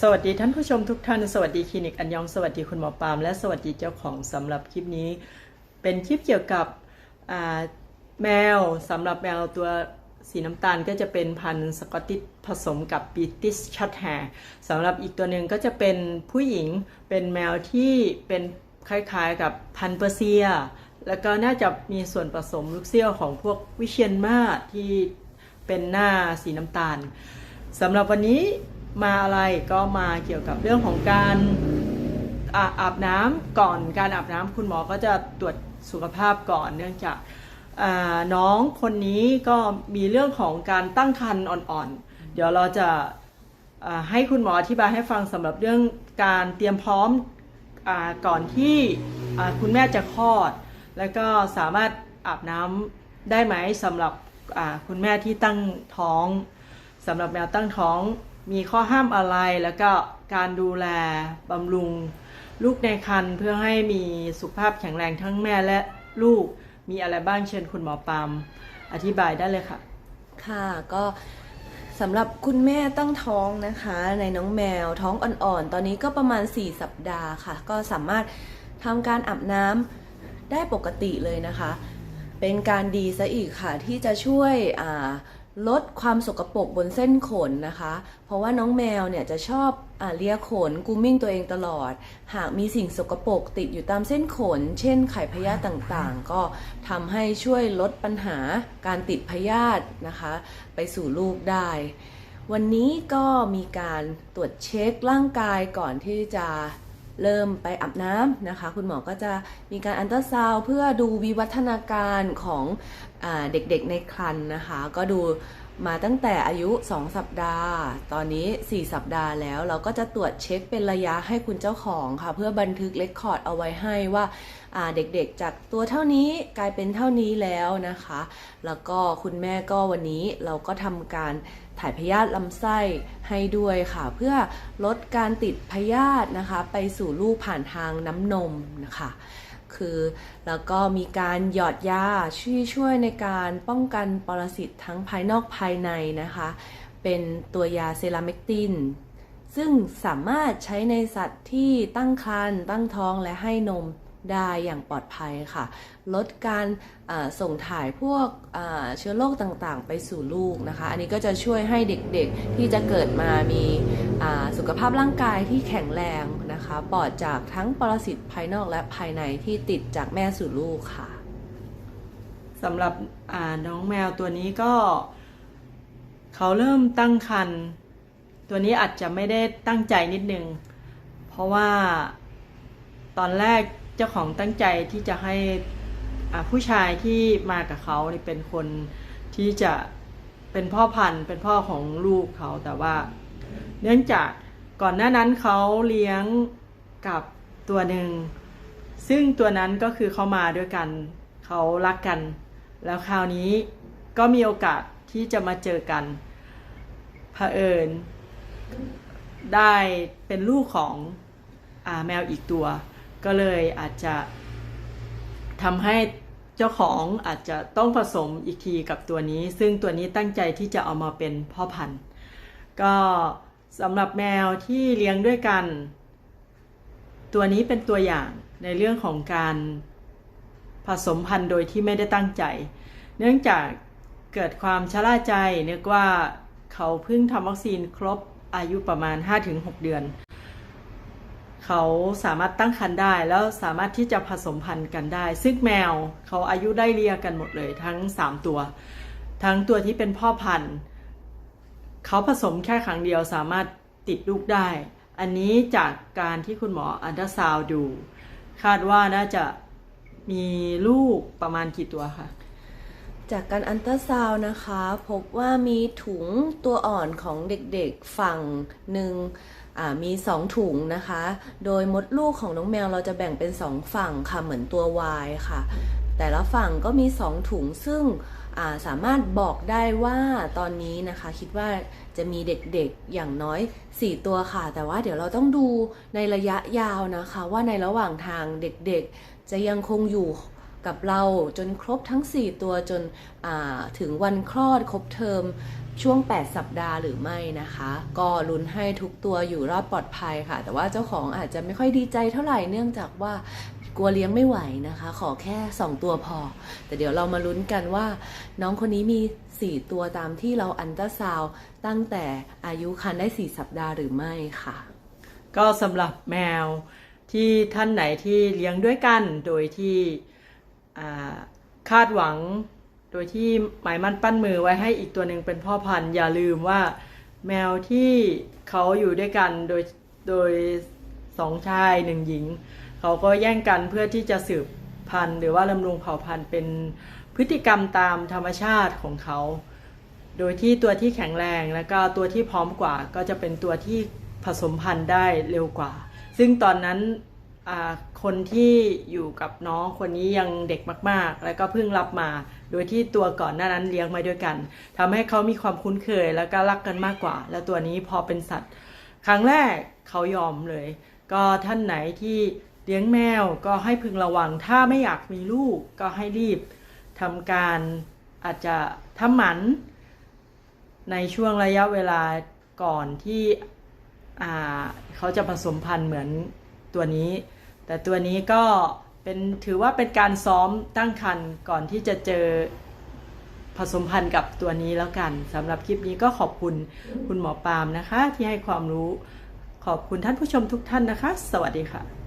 สวัสดีท่านผู้ชมทุกท่าน สวัสดีคลินิกอันยอง สวัสดีคุณหมอปามและสวัสดีเจ้าของสำหรับคลิปนี้ เป็นคลิปเกี่ยวกับแมวสำหรับแมวตัวสีน้ำตาลก็จะเป็นพันธุ์สกอตติชผสมกับบีติสช็อตแฮร์สำหรับอีกตัวหนึ่งก็จะเป็นผู้หญิงเป็นแมวที่เป็นคล้ายๆกับพันธุ์เปอร์เซีย แล้วก็น่าจะมีส่วนผสมลูกเซี่ยวของพวกวิเชียนมาที่เป็นหน้าสีน้ำตาลสำหรับวันนี้ มาอะไรก็มาเกี่ยวกับเรื่องของการอาอาบน้ำก่อนการอาบน้ำคุณหมอก็จะตรวจสุขภาพก่อนเนื่องจากาน้องคนนี้ก็มีเรื่องของการตั้งครรภ์อ่อนๆ เดี๋ยวเราจะาให้คุณหมออธิบายให้ฟังสำหรับเรื่องการเตรียมพร้อมอก่อนที่คุณแม่จะคลอด แล้วก็สามารถอาบน้ำได้ไหมสำหรับคุณแม่ที่ตั้งท้องสำหรับแมวตั้งท้อง มีข้อห้ามอะไรแล้วก็การดูแลบำรุง ลูกในครรภ์เพื่อให้มีสุขภาพแข็งแรงทั้งแม่และลูกมีอะไรบ้างเชิญคุณหมอปามอธิบายได้เลยค่ะ ค่ะก็สำหรับคุณแม่ตั้งท้องนะคะ ในน้องแมวท้องอ่อนๆ ตอนนี้ก็ประมาณ 4 สัปดาห์ค่ะ ก็สามารถทำการอาบน้ำได้ปกติเลยนะคะ เป็นการดีซะอีกค่ะที่จะช่วยอ่า ลดความสกปรกบนเส้นขนนะคะ เพราะว่าน้องแมวเนี่ยจะชอบอเลียขนกูมิ่งตัวเองตลอด หากมีสิ่งสกปรกติดอยู่ตามเส้นขน เช่นไข่พยาธิต่างๆ ก็ทำให้ช่วยลดปัญหาการติดพยาธินะคะ ไปสู่ลูกได้ วันนี้ก็มีการตรวจเช็คร่างกายก่อนที่จะ เริ่มไปอาบน้ำนะคะ คุณหมอก็จะมีการอันตราซาวเพื่อดูวิวัฒนาการของอเด็กๆในครรภ์นะคะ ก็ดู มาตั้งแต่อายุ 2 สัปดาห์ ตอนนี้ 4 สัปดาห์แล้ว เราก็จะตรวจเช็คเป็นระยะให้คุณเจ้าของค่ะ เพื่อบันทึกเลคคอร์ดเอาไว้ให้ว่าอ่าเด็กๆจากตัวเท่านี้กลายเป็นเท่านี้แล้วนะคะ แล้วก็คุณแม่ก็วันนี้เราก็ทำการถ่ายพยาธิลำไส้ให้ด้วยค่ะ เพื่อลดการติดพยาธินะคะ ไปสู่ลูกผ่านทางน้ำนมนะคะ คือแล้วก็มีการหยอดยาช่วยช่วยในการป้องกันปรสิตทั้งภายนอกภายในนะคะ เป็นตัวยาเซราเมกติน ซึ่งสามารถใช้ในสัตว์ที่ตั้งครรภ์ตั้งท้องและให้นมได้อย่างปลอดภัยค่ะ ลดการส่งถ่ายพวกเชื้อโรคต่างๆ ไปสู่ลูกนะคะ อันนี้ก็จะช่วยให้เด็กๆที่จะเกิดมามีสุขภาพร่างกายที่แข็งแรงนะคะ ปลอดจากทั้งปรสิตภายนอกและภายในที่ติดจากแม่สู่ลูกค่ะสำหรับน้องแมวตัวนี้ก็ เขาเริ่มตั้งครรภ์ตัวนี้อาจจะไม่ได้ตั้งใจนิดนึง เพราะว่าตอนแรกเจ้าของตั้งใจที่จะให้ผู้ชายที่มากับเขาเป็นคนที่จะเป็นพ่อพันธุ์เป็นพ่อของลูกเขาแต่ว่า เนื่องจาก ก่อนหน้านั้นเขาเลี้ยงกับตัวหนึ่ง ซึ่งตัวนั้นก็คือเขามาด้วยกัน เขารักกัน แล้วคราวนี้ก็มีโอกาสที่จะมาเจอกันเผอิญได้เป็นลูกของอาแมวอีกตัว ก็เลยอาจจะทำให้เจ้าของอาจจะต้องผสมอีกทีกับตัวนี้ ซึ่งตัวนี้ตั้งใจที่จะเอามาเป็นพ่อพันธุ์ ก็ สำหรับแมวที่เลี้ยงด้วยกัน ตัวนี้เป็นตัวอย่างในเรื่องของการผสมพันธุ์โดยที่ไม่ได้ตั้งใจ เนื่องจากเกิดความชะล่าใจนึกว่าเขาเพิ่งทำวัคซีนครบอายุประมาณ 5-6 เดือน เขาสามารถตั้งครรภ์ได้แล้วสามารถที่จะผสมพันธุ์กันได้ ซึ่งแมวเขาอายุได้เรียกันหมดเลยทั้ง 3 ตัว ทั้งตัวที่เป็นพ่อพันธุ์ เขาผสมแค่ครั้งเดียวสามารถติดลูกได้ อันนี้จากการที่คุณหมออันตราซาวดู คาดว่าน่าจะมีลูกประมาณกี่ตัวคะจากการอันตราซาวนะคะ พบว่ามีถุงตัวอ่อนของเด็กๆฝั่งหนึ่งอ่ามี 2 ถุงนะคะ โดยมดลูกของน้องแมวเราจะแบ่งเป็น 2 ฝั่งค่ะ เหมือนตัว Y ค่ะ แต่ละฝั่งก็มี 2 ถุงซึ่ง สามารถบอกได้ว่าตอนนี้นะคะคิดว่าจะมีเด็กๆอย่างน้อย 4 ตัวค่ะ แต่ว่าเดี๋ยวเราต้องดูในระยะยาวนะคะ ว่าในระหว่างทางเด็กๆ จะยังคงอยู่กับเราจนครบทั้ง 4 ตัวจนถึงวันคลอดครบเทอมช่วง 8 สัปดาห์หรือไม่นะคะ ก็ลุ้นให้ทุกตัวอยู่รอดปลอดภัยค่ะ แต่ว่าเจ้าของอาจจะไม่ค่อยดีใจเท่าไหร่เนื่องจากว่า กลัวเลี้ยงไม่ไหวนะคะ ขอแค่ 2 ตัวพอ แต่เดี๋ยวเรามาลุ้นกันว่า น้องคนนี้มี 4 ตัวตามที่เราอันตราซาวตั้งแต่อายุครรภ์ได้ 4 สัปดาห์หรือไม่ค่ะ ก็สำหรับแมวที่ท่านไหนที่เลี้ยงด้วยกันโดยที่คาดหวังโดยที่หมายมั่นปั้นมือไว้ให้อีกตัวหนึ่งเป็นพ่อพันธุ์อย่าลืมว่าแมวที่เขาอยู่ด้วยกันโดยโดย สองชายหนึ่งหญิง เขาก็แย่งกันเพื่อที่จะสืบพันธุ์หรือว่าดำรงเผ่าพันธุ์เป็นพฤติกรรมตามธรรมชาติของเขา โดยที่ตัวที่แข็งแรงแล้วก็ตัวที่พร้อมกว่าก็จะเป็นตัวที่ผสมพันธุ์ได้เร็วกว่า ซึ่งตอนนั้นคนที่อยู่กับน้องคนนี้ยังเด็กมาก ๆ แล้วก็เพิ่งรับมา โดยที่ตัวก่อนหน้านั้นเลี้ยงมาด้วยกันทำให้เขามีความคุ้นเคยแล้วก็รักกันมากกว่า แล้วตัวนี้พอเป็นสัตว์ ครั้งแรกเขายอมเลย ก็ท่านไหนที่เลี้ยงแมวก็ให้พึงระวัง ถ้าไม่อยากมีลูกก็ให้รีบทำการอาจจะทำหมัน ในช่วงระยะเวลาก่อนที่เขาจะผสมพันธุ์เหมือนตัวนี้ แต่ตัวนี้ก็เป็นถือว่าเป็นการซ้อมตั้งครรภ์ก่อนที่จะเจอผสมพันธุ์กับตัวนี้แล้วกันสำหรับคลิปนี้ก็ขอบคุณคุณหมอปาล์มนะคะ ที่ให้ความรู้ ขอบคุณท่านผู้ชมทุกท่านนะคะ สวัสดีค่ะ